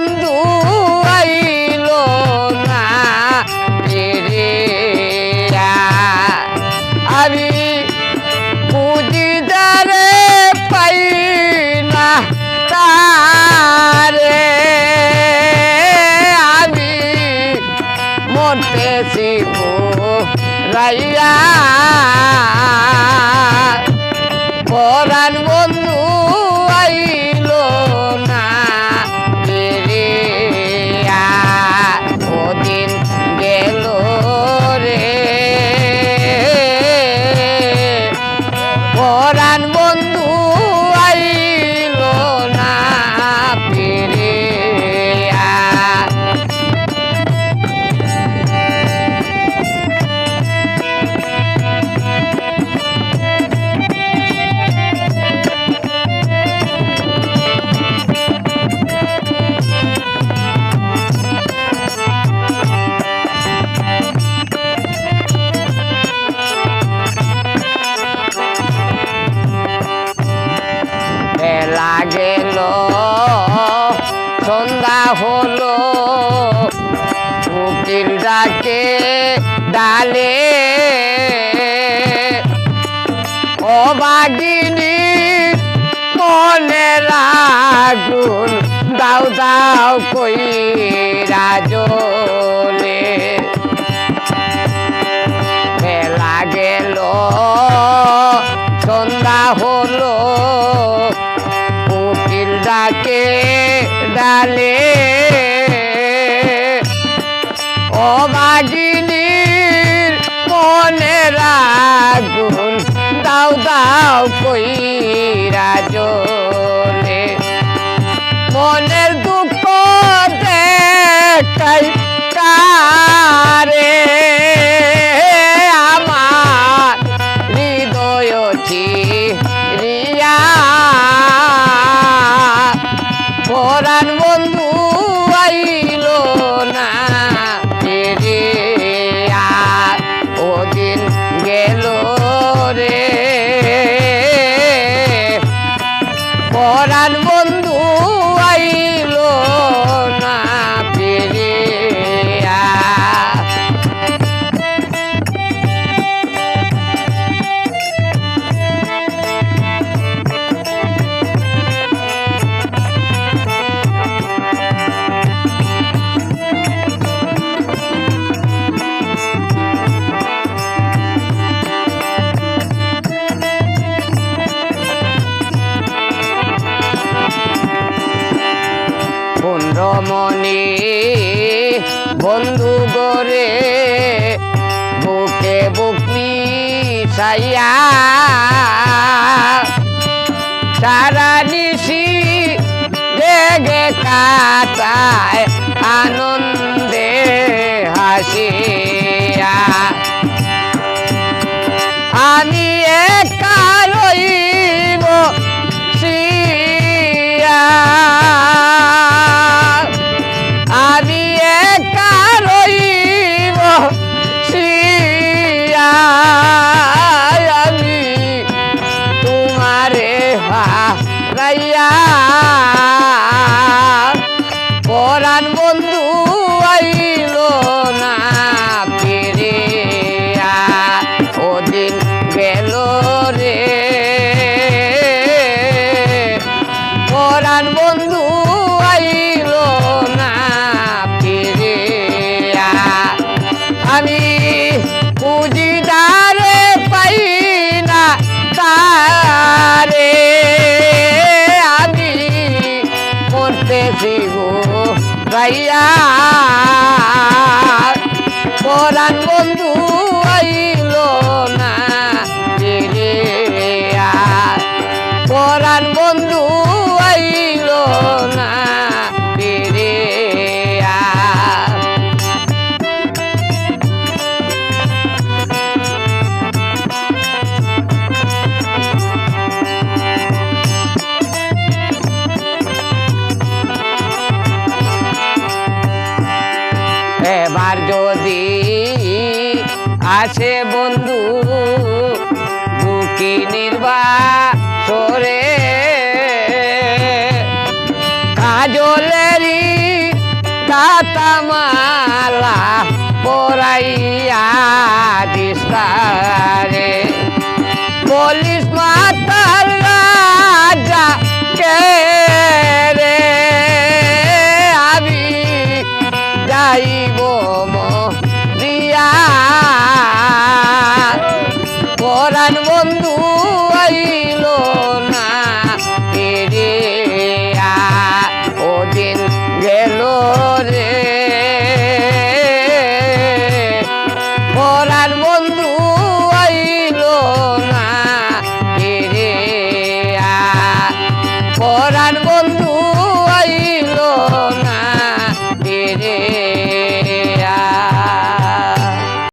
বন্ধু আইল না ফিরে আমি বুঝিদারে পাই না তারে। আমি মরতেছি রাইয়া। ডাকে ডালে। অবাগিনী মনে রাগুন, দাও দাও কই রাজলে বেলা গেল, সন্ধ্যা হলো, উকিল ডাকে ডালে। অবাগিনীর মনে রাগুন দাও দাও কই রাজলে পুণ্ডমণি বন্ধু গরে বুকে বুকি সাইয়া সারা নিশি রেগে কাটায় yeah. এবার যদি আছে বন্ধু, বুকি নির্বা সরে কাজলেরি কাতামালা পরাইয়া দিস্তারে বলিস মাতার রাজা কে মোম দিয়া